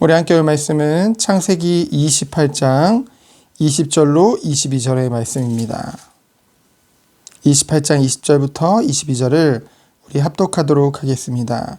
우리 함께 올 말씀은 창세기 28장 20절로 22절의 말씀입니다. 28장 20절부터 22절을 우리 합독하도록 하겠습니다.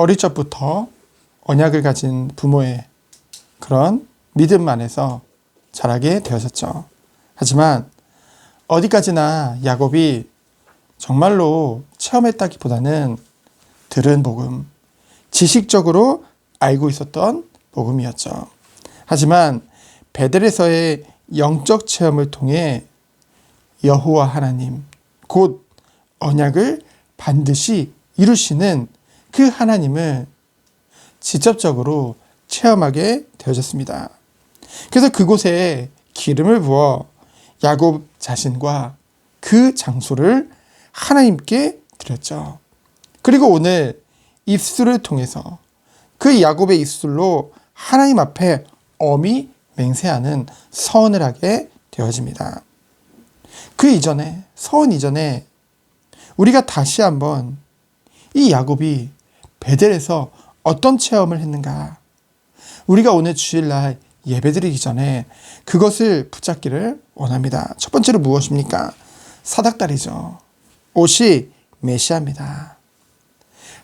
어릴 적부터 언약을 가진 부모의 그런 믿음 안에서 자라게 되어졌죠. 하지만 어디까지나 야곱이 정말로 체험했다기보다는 들은 복음, 지식적으로 알고 있었던 복음이었죠. 하지만 베델에서의 영적 체험을 통해 여호와 하나님, 곧 언약을 반드시 이루시는 그 하나님을 직접적으로 체험하게 되어졌습니다. 그래서 그곳에 기름을 부어 야곱 자신과 그 장소를 하나님께 드렸죠. 그리고 오늘 입술을 통해서 그 야곱의 입술로 하나님 앞에 엄히 맹세하는 서원을 하게 되어집니다. 그 이전에 서원 이전에 우리가 다시 한번 이 야곱이 베델에서 어떤 체험을 했는가? 우리가 오늘 주일날 예배드리기 전에 그것을 붙잡기를 원합니다. 첫 번째로 무엇입니까? 사닥다리죠. 옷이 메시아입니다.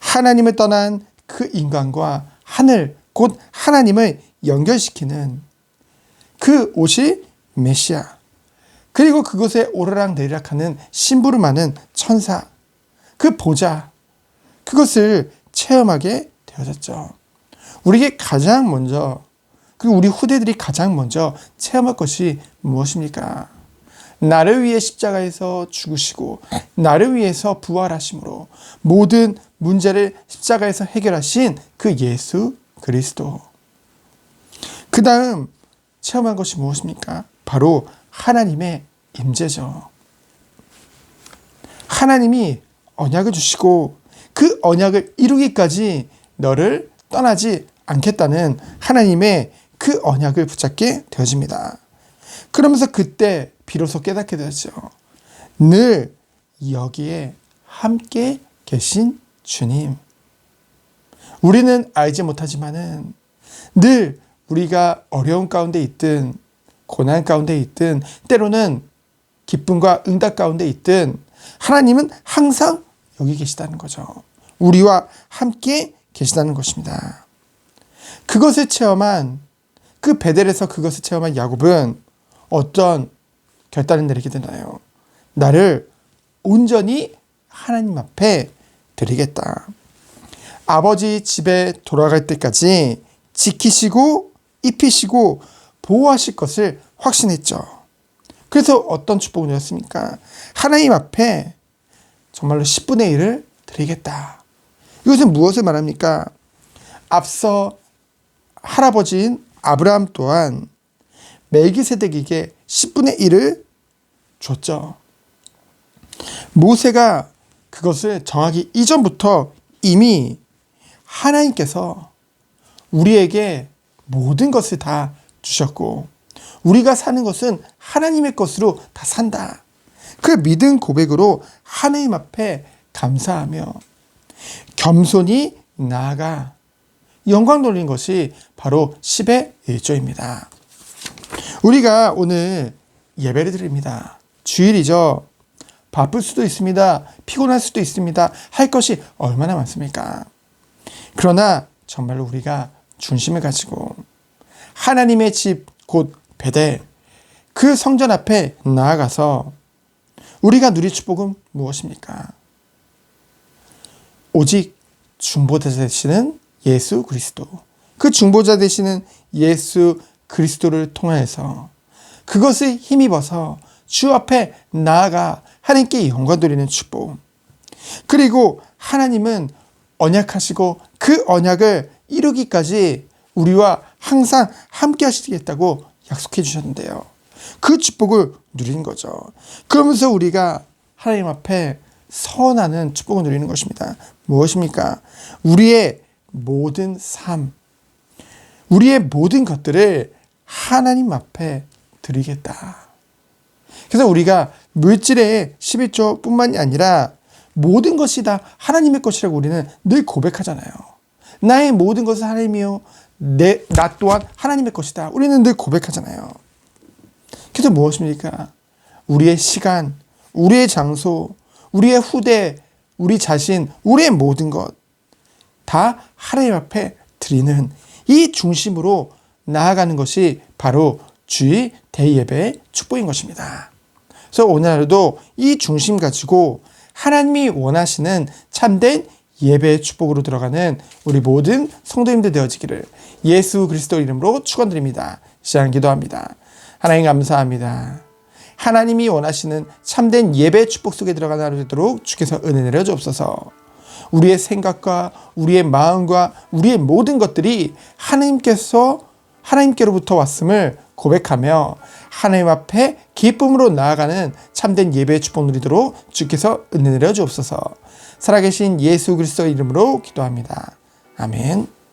하나님을 떠난 그 인간과 하늘, 곧 하나님을 연결시키는 그 옷이 메시아. 그리고 그곳에 오르락 내리락 하는 심부름하는 천사. 그 보좌. 그것을 체험하게 되어졌죠. 우리에게 가장 먼저 그리고 우리 후대들이 가장 먼저 체험할 것이 무엇입니까? 나를 위해 십자가에서 죽으시고 나를 위해서 부활하심으로 모든 문제를 십자가에서 해결하신 그 예수 그리스도. 그 다음 체험한 것이 무엇입니까? 바로 하나님의 임재죠. 하나님이 언약을 주시고 그 언약을 이루기까지 너를 떠나지 않겠다는 하나님의 그 언약을 붙잡게 되어집니다. 그러면서 그때 비로소 깨닫게 되었죠. 늘 여기에 함께 계신 주님. 우리는 알지 못하지만은 늘 우리가 어려운 가운데 있든 고난 가운데 있든 때로는 기쁨과 응답 가운데 있든 하나님은 항상 여기 계시다는 거죠. 우리와 함께 계시다는 것입니다. 그것을 체험한 그 베델에서 그것을 체험한 야곱은 어떤 결단을 내리게 되나요? 나를 온전히 하나님 앞에 드리겠다. 아버지 집에 돌아갈 때까지 지키시고 입히시고 보호하실 것을 확신했죠. 그래서 어떤 축복을 누렸습니까? 하나님 앞에 정말로 10분의 1을 드리겠다. 이것은 무엇을 말합니까? 앞서 할아버지인 아브라함 또한 멜기세덱에게 10분의 1을 줬죠. 모세가 그것을 정하기 이전부터 이미 하나님께서 우리에게 모든 것을 다 주셨고 우리가 사는 것은 하나님의 것으로 다 산다. 그 믿음 고백으로 하나님 앞에 감사하며 겸손히 나아가 영광 돌린 것이 바로 10의 1조입니다. 우리가 오늘 예배를 드립니다. 주일이죠. 바쁠 수도 있습니다. 피곤할 수도 있습니다. 할 것이 얼마나 많습니까? 그러나 정말로 우리가 중심을 가지고 하나님의 집, 곧 베델, 그 성전 앞에 나아가서 우리가 누릴 축복은 무엇입니까? 오직 중보자 되시는 예수 그리스도. 그 중보자 되시는 예수 그리스도를 통하여서 그것을 힘입어서 주 앞에 나아가 하나님께 영광 돌리는 축복. 그리고 하나님은 언약하시고 그 언약을 이루기까지 우리와 항상 함께 하시겠다고 약속해 주셨는데요. 그 축복을 누리는 거죠. 그러면서 우리가 하나님 앞에 선하는 축복을 누리는 것입니다. 무엇입니까? 우리의 모든 삶, 우리의 모든 것들을 하나님 앞에 드리겠다. 그래서 우리가 물질의 11조 뿐만이 아니라 모든 것이 다 하나님의 것이라고 우리는 늘 고백하잖아요. 나의 모든 것은 하나님이요. 내, 나 또한 하나님의 것이다. 우리는 늘 고백하잖아요. 그래서 무엇입니까? 우리의 시간, 우리의 장소, 우리의 후대, 우리 자신, 우리의 모든 것 다 하나님 앞에 드리는 이 중심으로 나아가는 것이 바로 주의 대예배의 축복인 것입니다. 그래서 오늘 하루도 이 중심 가지고 하나님이 원하시는 참된 예배의 축복으로 들어가는 우리 모든 성도님들 되어지기를 예수 그리스도 이름으로 축원드립니다. 시작 기도합니다. 하나님 감사합니다. 하나님이 원하시는 참된 예배 축복 속에 들어가는 하루 되도록 주께서 은혜 내려 주옵소서. 우리의 생각과 우리의 마음과 우리의 모든 것들이 하나님께서 하나님께로부터 왔음을 고백하며 하나님 앞에 기쁨으로 나아가는 참된 예배의 축복 누리도록 주께서 은혜 내려 주옵소서. 살아계신 예수 그리스도 이름으로 기도합니다. 아멘.